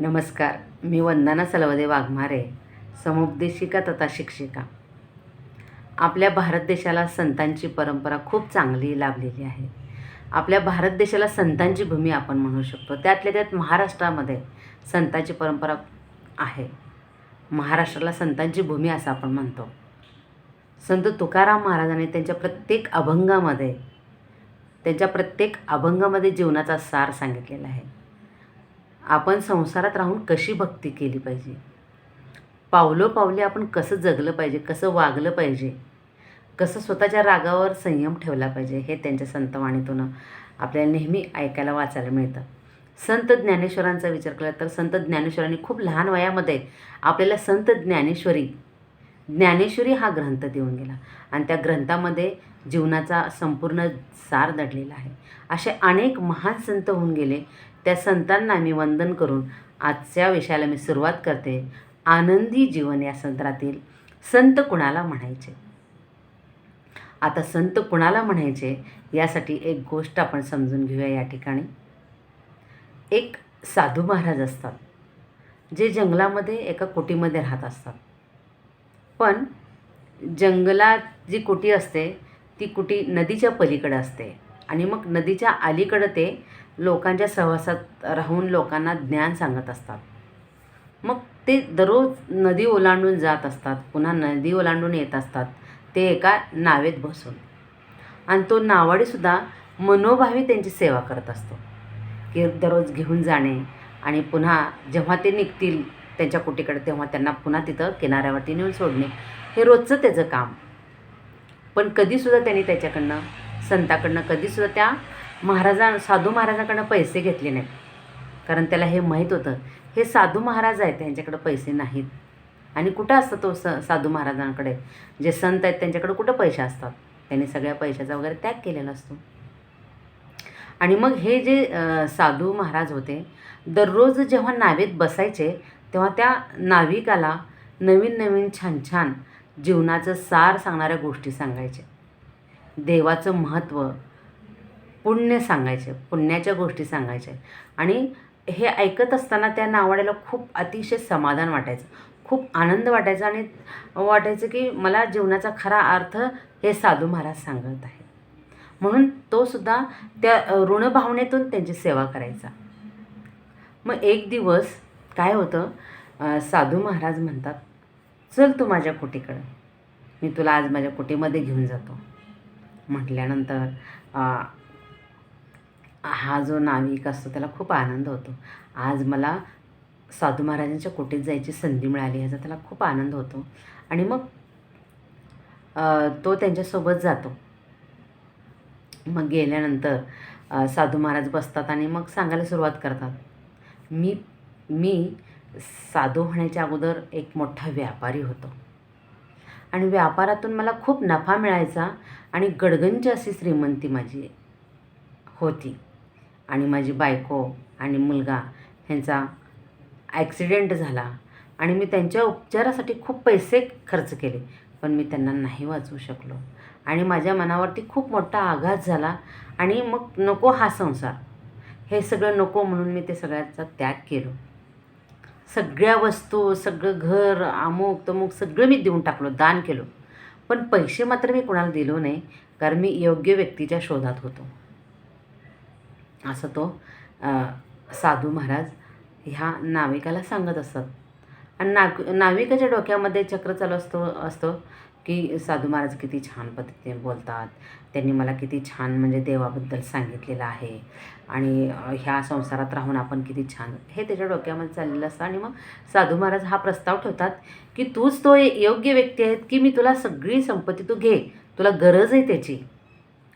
नमस्कार मी वंदना सलवदे वाघमारे समुपदेशिका तथा शिक्षिका. आपल्या भारत देशाला संतांची परंपरा खूप चांगली लाभलेली आहे. आपल्या भारत देशाला संतांची भूमी आपण म्हणू शकतो. त्यातल्या त्यात महाराष्ट्रामध्ये संतांची परंपरा आहे. महाराष्ट्राला संतांची भूमी असं आपण म्हणतो. संत तुकाराम महाराजांनी त्यांच्या प्रत्येक अभंगामध्ये त्यांच्या प्रत्येक अभंगामध्ये जीवनाचा सार सांगितलेला आहे. आपण संसारात राहून कशी भक्ती केली पाहिजे? पावलो पावले आपण कसं जगलं पाहिजे? कसं वागलं पाहिजे? कसं स्वतःच्या रागावर संयम ठेवला पाहिजे? हे त्यांच्या संतवाणीतून आपल्याला नेहमी ऐकायला वाचायला मिळतं. संत ज्ञानेश्वरांचा विचार केला तर संत ज्ञानेश्वरांनी खूप लहान वयामध्ये आपल्याला संत ज्ञानेश्वरी ज्ञानेश्वरी हा ग्रंथ देऊन गेला. आणि त्या ग्रंथामध्ये जीवनाचा संपूर्ण सार दडलेला आहे. असे अनेक महान संत होऊन गेले. त्या संतांना मी वंदन करून आजच्या विषयाला मी सुरुवात करते. आनंदी जीवन या संत्रातील संत कुणाला म्हणायचे? आता संत कुणाला म्हणायचे? यासाठी एक गोष्ट आपण समजून घेऊया या ठिकाणी. एक साधू महाराज असतात. जे जंगलामध्ये एका कोटीमध्ये राहत असतात. पण जंगलात जी कुटी असते ती कुटी नदीच्या पलीकडं असते. आणि मग नदीच्या अलीकडं ते लोकांच्या सहवासात राहून लोकांना ज्ञान सांगत असतात. मग ते दररोज नदी ओलांडून जात असतात पुन्हा नदी ओलांडून येत असतात ते एका नावेत बसून. आणि तो नावाडीसुद्धा मनोभावी त्यांची सेवा करत असतो. की दररोज घेऊन जाणे आणि पुन्हा जेव्हा ते निघतील त्यांच्या कुटीकडे तेव्हा त्यांना पुन्हा तिथं किनाऱ्यावरती नेऊन सोडणे. हे रोजचं त्याचं काम. पण कधीसुद्धा त्यांनी त्याच्याकडनं संताकडनं कधीसुद्धा त्या महाराजा साधू महाराजाकडनं पैसे घेतले नाहीत. कारण त्याला हे माहीत होतं हे साधू महाराज आहेत त्यांच्याकडे पैसे नाहीत. आणि कुठं असतं तो स साधू महाराजांकडे? जे संत आहेत त्यांच्याकडे कुठं पैसे असतात? त्यांनी सगळ्या पैशाचा वगैरे त्याग केलेला असतो. आणि मग हे जे साधू महाराज होते दररोज जेव्हा नावेत बसायचे तेव्हा त्या नाविकाला नवीन नवीन छान छान जीवनाचं सार सांगणाऱ्या गोष्टी सांगायचे देवाचं महत्त्व पुण्य सांगायचे पुण्याच्या गोष्टी सांगायचे आणि हे ऐकत असताना त्या नावाड्याला खूप अतिशय समाधान वाटायचं. खूप आनंद वाटायचा आणि वाटायचं की मला जीवनाचा खरा अर्थ हे साधू महाराज सांगत आहे म्हणून तो सुद्धा त्या ऋणभावनेतून त्यांची सेवा करायचा. मग एक दिवस काय होतं? साधू महाराज म्हणतात चल तू माझ्या कुटीकडं. मी तुला आज माझ्या कुटीमध्ये घेऊन जातो. म्हटल्यानंतर हा जो नाविक असतो त्याला खूप आनंद होतो. आज मला साधू महाराजांच्या कुटीत जायची संधी मिळाली ह्याचा त्याला खूप आनंद होतो. आणि मग तो त्यांच्यासोबत जातो. मग गेल्यानंतर साधू महाराज बसतात आणि मग सांगायला सुरुवात करतात मी मी साधू होण्याच्या अगोदर एक मोठा व्यापारी होतो. आणि व्यापारातून मला खूप नफा मिळायचा आणि गडगंज अशी श्रीमंती माझी होती. आणि माझी बायको आणि मुलगा ह्यांचा ॲक्सिडेंट झाला आणि मी त्यांच्या उपचारासाठी खूप पैसे खर्च केले पण मी त्यांना नाही वाचवू शकलो. आणि माझ्या मनावरती खूप मोठा आघात झाला आणि मग नको हा संसार. हे सगळं नको म्हणून मी ते सगळ्याचा त्याग केलो. सगळ्या वस्तू सगळं घर अमुक तमुक सगळं मी देऊन टाकलो दान केलो. पण पैसे मात्र मी कोणाला दिलो नाही कारण मी योग्य व्यक्तीच्या शोधात होतो. असं तो साधू महाराज ह्या नाविकाला सांगत असतात आणि नाग नाविकाच्या डोक्यामध्ये चक्र चालू असतो असतो की साधू महाराज किती छान पद्धतीने बोलतात. त्यांनी मला किती छान म्हणजे देवाबद्दल सांगितलेलं आहे. आणि ह्या संसारात राहून आपण किती छान हे त्याच्या डोक्यामध्ये चाललेलं असतं. आणि मग साधू महाराज हा प्रस्ताव ठेवतात की तूच तो योग्य व्यक्ती आहेत की मी तुला सगळी संपत्ती तू घे. तुला गरज आहे त्याची.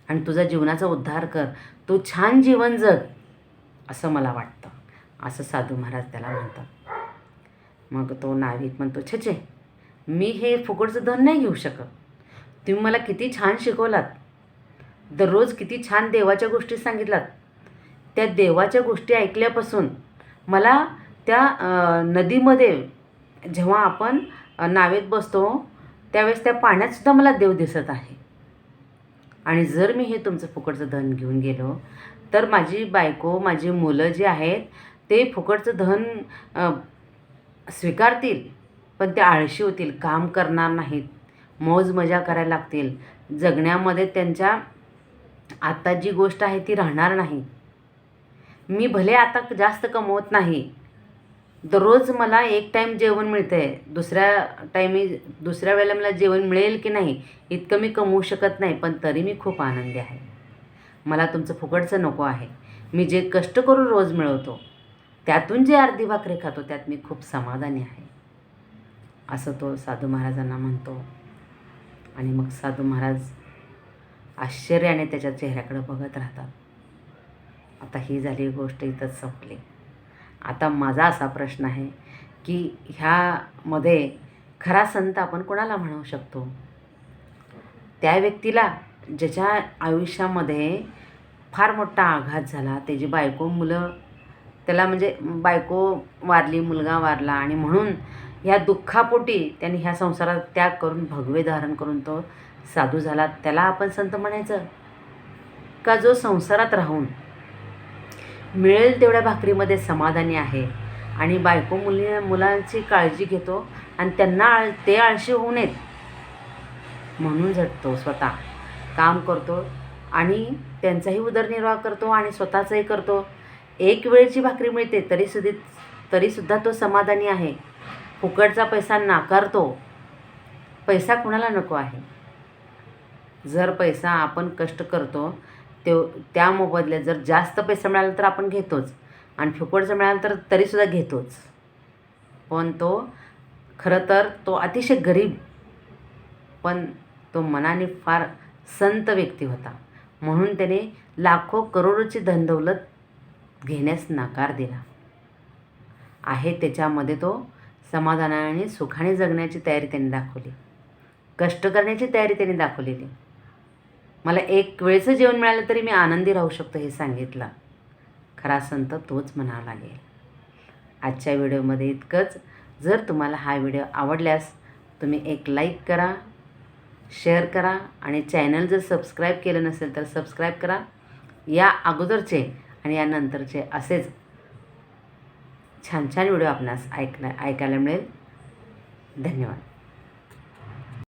आणि तुझा जीवनाचा उद्धार कर. तू छान जीवन जग. असं मला वाटतं. असं साधू महाराज त्याला म्हणतात. मग तो नाविक म्हणतो छचे छे मी हे फुकटचं धन नाही घेऊ शकत. तुम्ही मला किती छान शिकवलात. दररोज किती छान देवाच्या गोष्टी सांगितलात. त्या देवाच्या गोष्टी ऐकल्यापासून मला त्या नदीमध्ये जेव्हा आपण नावेत बसतो त्यावेळेस त्या पाण्यातसुद्धा मला देव दिसत आहे. आणि जर मी हे तुमचं फुकटचं धन घेऊन गेलो तर माझी बायको माझी मुलं जी आहेत ते फुकटचं धन स्वीकारतील. पण ते आळशी होतील काम करणार नाहीत मौज मजा करायला लागतील. जगण्यामध्ये त्यांच्या आता जी गोष्ट आहे ती राहणार नाही. मी भले आता जास्त कमवत नाही दररोज मला एक टाईम जेवण मिळतं आहे दुसऱ्या टायमी दुसऱ्या वेळेला मला जेवण मिळेल की नाही इतकं मी कमवू शकत नाही पण तरी मी खूप आनंदी आहे. मला तुमचं फुकटचं नको आहे. मी जे कष्ट करून रोज मिळवतो त्यातून जे अर्धी भाकरी खातो त्यात मी खूप समाधानी आहे. असं तो साधू महाराजांना म्हणतो. आणि मग साधू महाराज आश्चर्याने त्याच्या चेहऱ्याकडे बघत राहतात. आता ही झाली गोष्ट इथंच संपली. आता माझा असा प्रश्न आहे की ह्यामध्ये खरा संत आपण कोणाला म्हणू शकतो? त्या व्यक्तीला ज्याच्या आयुष्यामध्ये फार मोठा आघात झाला त्याची बायको मुलं त्याला म्हणजे बायको वारली मुलगा वारला आणि म्हणून ह्या दुःखापोटी त्यांनी ह्या संसारात त्याग करून भगवे धारण करून तो साधू झाला. त्याला आपण संत म्हणायचं का जो संसारात राहून मिळेल तेवढ्या भाकरीमध्ये समाधानी आहे आणि बायको मुली मुलांची काळजी घेतो आणि त्यांना आळ ते आळशी होऊ नयेत म्हणून झटतो स्वतः काम करतो आणि त्यांचाही उदरनिर्वाह करतो आणि स्वतःचाही करतो. एक वेळची भाकरी मिळते तरी सुधी तरीसुद्धा तो समाधानी आहे. फुकटचा पैसा नाकारतो. पैसा कुणाला नको आहे? जर पैसा आपण कष्ट करतो ते त्या मोबदल्यात जर जास्त पैसा मिळाला तर आपण घेतोच. आणि फुकटचं मिळालं तर तरीसुद्धा घेतोच. पण तो खरं तर तो अतिशय गरीब पण तो मनाने फार संत व्यक्ती होता. म्हणून त्याने लाखो करोडोची धनदौलत घेण्यास नकार दिला. आहे त्याच्यामध्ये तो समाधानाने सुखाने जगण्याची तयारी त्यांनी दाखवली. कष्ट करण्याची तयारी त्यांनी दाखवलेली. मला एक वेळचं जेवण मिळालं तरी मी आनंदी राहू शकतो हे सांगितलं. खरा संत तोच म्हणावा लागेल. आजच्या व्हिडिओमध्ये इतकंच. जर तुम्हाला हा व्हिडिओ आवडल्यास तुम्ही एक लाईक करा शेअर करा आणि चॅनल जर सबस्क्राईब केलं नसेल तर सबस्क्राईब करा. या अगोदरचे आणि यानंतरचे असेच छान छान व्हिडिओ आपणास ऐकणं ऐकायला मिळेल. धन्यवाद.